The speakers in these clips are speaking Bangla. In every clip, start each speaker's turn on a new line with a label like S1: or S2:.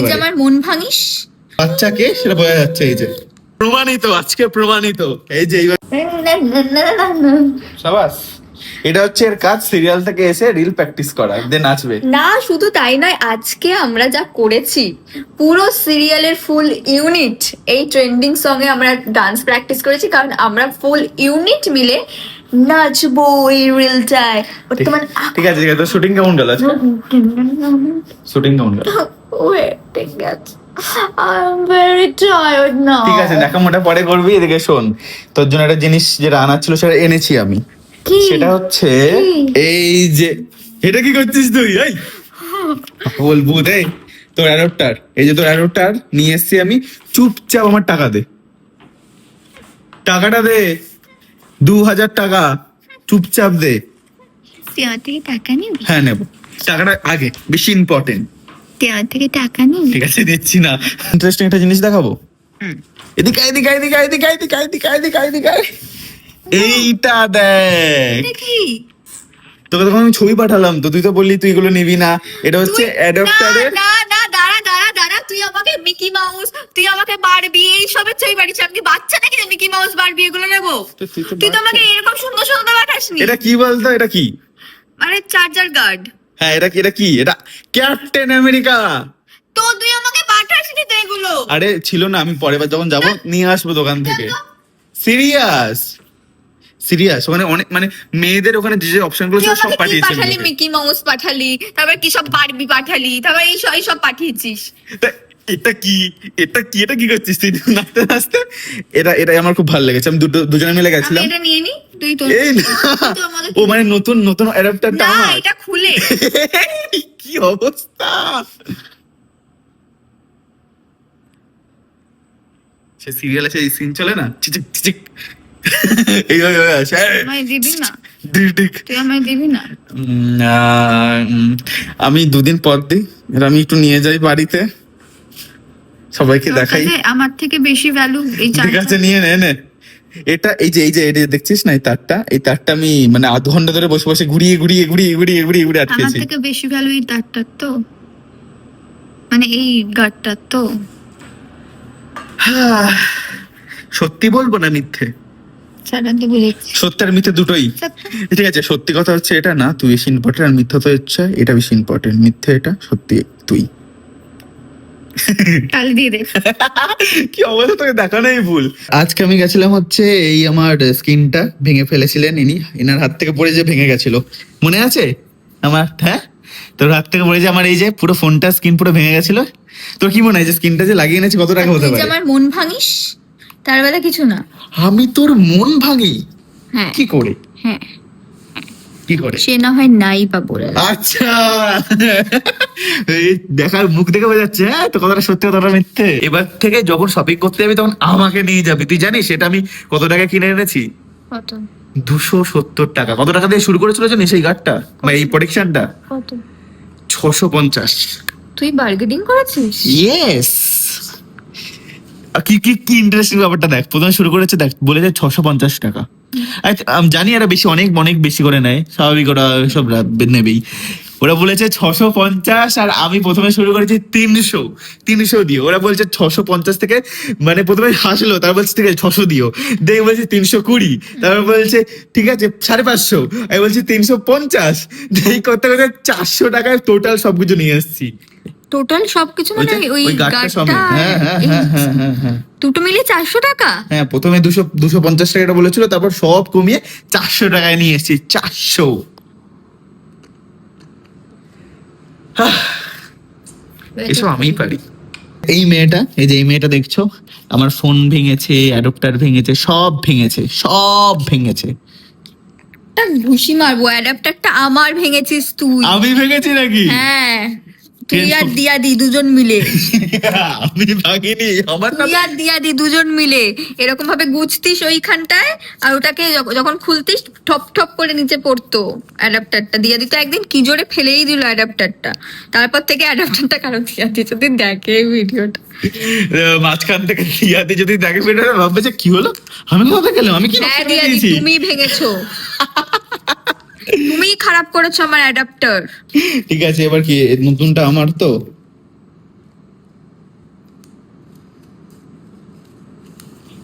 S1: যে আমার মন ভাঙিস?
S2: বাচ্চাকে সেটা বোঝা যাচ্ছে এই যে। প্রমাণিত আজকে প্রমাণিত। এই যে সাবাস এটা হচ্ছে এর কাজ সিরিয়াল থেকে এসে রিল প্র্যাকটিস করা দেন নাচবে
S1: না শুধু তাই নয় আজকে আমরা যা করেছি পুরো সিরিয়ালের ফুল ইউনিট এই ট্রেন্ডিং সঙ্গে আমরা ডান্স প্র্যাকটিস করেছি কারণ আমরা ফুল ইউনিট মিলে নাচবো এই রিলটায় বর্তমান
S2: ঠিক আছে ঠিক আছে শুটিং কেমন গেল আজকে? শুটিং কেমন গেল?
S1: ওয়েটিং আছে
S2: ঠিক আছে দেখা মোটা পরে করবি এদিকে শোন। তোর জন্য একটা জিনিস যেটা আনার ছিল সেটা এনেছি আমি। সেটা হচ্ছে এই যে এটা কি করছিস তুই? এই! বলব তোর অ্যাডপ্টার এই যে তোর অ্যাডপ্টার নিয়ে এসেছি আমি। চুপচাপ আমার টাকা দে। টাকাটা দে। দু হাজার টাকা চুপচাপ দে।
S1: থেকে টাকা নিবি?
S2: হ্যাঁ নেব। টাকাটা আগে বেশি ইম্পর্টেন্ট
S1: থেকে টাকা নিবি?
S2: ঠিক আছে দিচ্ছি না। ইন্টারেস্টিং একটা জিনিস দেখাবো? এদিকে এদিকে এদিকে এদিকে এদিকে এদিকে এদিকে এদিকে। এইটা দেখ। তোকে তখন আমি ছবি পাঠালাম তো তুই তো বললি তুই এগুলো নিবি না। এটা হচ্ছে অ্যাডাপ্টারের
S1: না না না দাঁড়া দাঁড়া দাঁড়া তুই আমাকে মিকি মাউস তুই আমাকে বারবি এই সবের ছবি পাঠিয়েছিস আমি বাচ্চা নাকি মিকি মাউস বারবি এগুলো নেব?
S2: তুই তো।
S1: আমাকে এরকম সুন্দর সুন্দর পাঠাসনি
S2: এটা কি বলতো? এটা কি?
S1: মানে চার্জার গার্ড
S2: হ্যাঁ এটা কি এটা কি? এটা ক্যাপ্টেন আমেরিকা
S1: তো তুই আমাকে পাঠাসনি তো এগুলো?
S2: আরে ছিল না আমি পরের বার যখন যাব নিয়ে আসব দোকান থেকে। সিরিয়াস সিরিয়াস ওখানে অনেক মানে মেয়েদের ওখানে যে যে অপশনগুলো সব
S1: কি পাঠালি? মিকি মাউস পাঠালি তারপর কি সব বারবি পাঠালি তারপর এই সব এই সব পাঠিয়েছিস
S2: এটা কি? এটা কি? এটা কি করছিস তুই? নাচতে নাচতে? এটা এটা আমার খুব ভালো লেগেছে। আমি দুটো দুজনে মিলে গেছিলাম।
S1: এটা নিয়ে নি? তুই তো
S2: এই ও মানে নতুন নতুন অ্যাডাপ্টারটা
S1: না এটা খুলে।
S2: কি অবস্থা? সে সিরিয়ালে সেই সিন চলে না? চিচিক চিচিক এইভাবে আসে।
S1: দিবি না?
S2: আমি দুদিন পর দিই। আমি একটু নিয়ে যাই বাড়িতে। সবাইকে দেখাই।
S1: আমার থেকে বেশি ভ্যালু এই
S2: ঠিক আছে নিয়ে নে নে। এটা এই যে এই যে এটা দেখছিস না এই তারটা? এই তারটা আমি মানে আধ ঘণ্টা ধরে বসে বসে ঘুরিয়ে ঘুরিয়ে ঘুরিয়ে ঘুরিয়ে ঘুরিয়ে ঘুরিয়ে
S1: আমার থেকে বেশি ভ্যালু এই তারটার তো। মানে এই গার্ডটার তো।
S2: সত্যি বলব না মিথ্যে? সত্যি আর মিথ্যে দুটোই। ঠিক আছে সত্যি কথা হচ্ছে এটা না তুই বেশি ইম্পর্টেন্ট আর মিথ্যা তো হচ্ছে এটা বেশি ইম্পর্টেন্ট মিথ্যে এটা সত্যি তুই।
S1: তাহলে দিয়ে দে।
S2: কি অবস্থা? তোকে দেখানোই ভুল। আজকে আমি গেছিলাম হচ্ছে এই আমার স্কিনটা ভেঙে ফেলেছিলেন ইনি। এনার হাত থেকে পড়ে যে ভেঙে গেছিল। মনে আছে? আমার হ্যাঁ? তোর হাত থেকে পড়ে যে আমার এই যে পুরো ফোনটা স্কিন পুরো ভেঙে গেছিল? তোর কি মনে হয় যে স্কিনটা যে লাগিয়ে এনেছি কত টাকা হতে পারে?
S1: আমার মন ভাঙিস তার বেলা কিছু না।
S2: আমি তোর মন ভাঙি?
S1: হ্যাঁ।
S2: কি করে?
S1: হ্যাঁ।
S2: কি করে?
S1: সে না হয় নাই বা বলে
S2: আচ্ছা। এই দেখার মুখ দেখে বোঝা যাচ্ছে হ্যাঁ তো কথাটা সত্যি কথাটা মিথ্যে। এবার থেকে যখন শপিং করতে যাবি তখন আমাকে নিয়ে যাবি। তুই জানিস সেটা আমি কত টাকা কিনে এনেছি?
S1: কত?
S2: দুশো সত্তর টাকা। কত টাকা দিয়ে শুরু করেছিল জানিস এই গার্ডটা বা এই প্রোটেকশনটা
S1: কত?
S2: ছশো পঞ্চাশ।
S1: তুই বার্গেনিং করেছিস?
S2: ইয়েস কি কি কি ইন্টারেস্টিং ব্যাপারটা দেখ। প্রথমে শুরু করেছে দেখ বলেছে ছশো পঞ্চাশ টাকা। আমি জানি এরা বেশি অনেক অনেক বেশি করে নেয়। স্বাভাবিক ওরা সব নেবেই। ওরা বলেছে ছশো পঞ্চাশ আর আমি প্রথমে শুরু করেছি তিনশো। তিনশো দিও। ওরা বলছে ছশো পঞ্চাশ থেকে মানে প্রথমে হাসলো, তারপর বলছে, ঠিক আছে, ছশো দিও। দিয়ে বলছে তিনশো কুড়ি। তারপর বলছে, ঠিক আছে, সাড়ে পাঁচশো। আমি বলছি, তিনশো পঞ্চাশ? এই করতে করতে চারশো টাকায় টোটাল সবকিছু নিয়ে এসেছি
S1: টোটাল সবকিছু মানে ওই
S2: হ্যাঁ
S1: দুটো মিলিয়ে চারশো টাকা?
S2: হ্যাঁ প্রথমে দুশো দুশো পঞ্চাশ টাকাটা বলেছিল তারপর সব কমিয়ে চারশো টাকায় নিয়ে এসেছি চারশো। এসব আমিই পারি। এই মেয়েটা এই যে এই মেয়েটা দেখছ আমার ফোন ভেঙেছে অ্যাডপ্টার ভেঙেছে সব ভেঙেছে সব ভেঙেছে।
S1: একটা ঘুষি মারবো অ্যাডাপ্টারটা আমার ভেঙেছিস তুই।
S2: আমি ভেঙেছি নাকি?
S1: হ্যাঁ। তুই আর দিয়াদি দুজন মিলে।
S2: আমি ভাগিনি আমার
S1: তুই আর দিয়াদি দুজন মিলে। এরকম ভাবে গুছতিস ওইখানটায় আর ওটাকে যখন খুলতিস ঠপ ঠপ করে নিচে পড়তো অ্যাডাপ্টারটা। দিয়াদি তো একদিন কি জোরে ফেলেই দিল অ্যাডাপ্টারটা। তারপর থেকে অ্যাডাপ্টারটা কারও দিয়াদি যদি দেখে এই ভিডিওটা।
S2: মাঝখান থেকে ইয়াতে যদি দেখে ফেটে ভাববে যে কি হলো? আমি কোথায় গেলাম? আমি কি
S1: হ্যাঁ দিয়াদি
S2: দিয়েছি?
S1: তুমি ভেঙেছো। তুমি খারাপ করেছ আমার অ্যাডাপ্টার
S2: ঠিক আছে এবার কি নতুনটা আমার তো?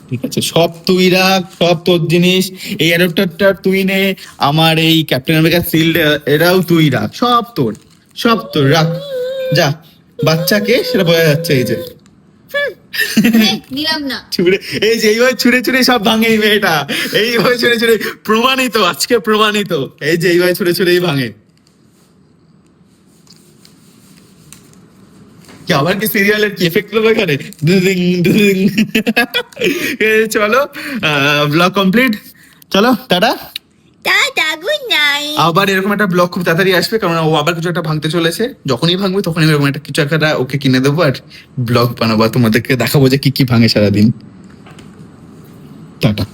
S2: ঠিক আছে সব তুই রাখ সব তোর জিনিস এই অ্যাডাপ্টারটা তুই নে আমার এই ক্যাপ্টেন আমেরিকা সিল্ড এরাও তুই রাখ সব তোর সব তোর রাখ যা বাচ্চাকে সেটা বোঝা যাচ্ছে এই যে।
S1: হুম।
S2: ছুড়ে ছুড়ে সব ভাঙে এই ছুড়ে ছুড়ে, প্রমাণিত, আজকে প্রমাণিত। এই ছুড়ে ছুড়েই ভাঙে। আবার কি সিরিয়ালের কি এফেক্ট করব এখানে? চলো ব্লগ কমপ্লিট চলো, টাটা। আবার এরকম একটা ব্লগ খুব তাড়াতাড়ি আসবে, কারণ ও আবার কিছু একটা ভাঙতে চলেছে। যখনই ভাঙবে, তখনই এরকম একটা কিছু একটা ওকে কিনে দেবো আর ব্লগ বানাবো। তোমাদেরকে দেখাবো যে কি কি ভাঙে সারাদিন। টাটা।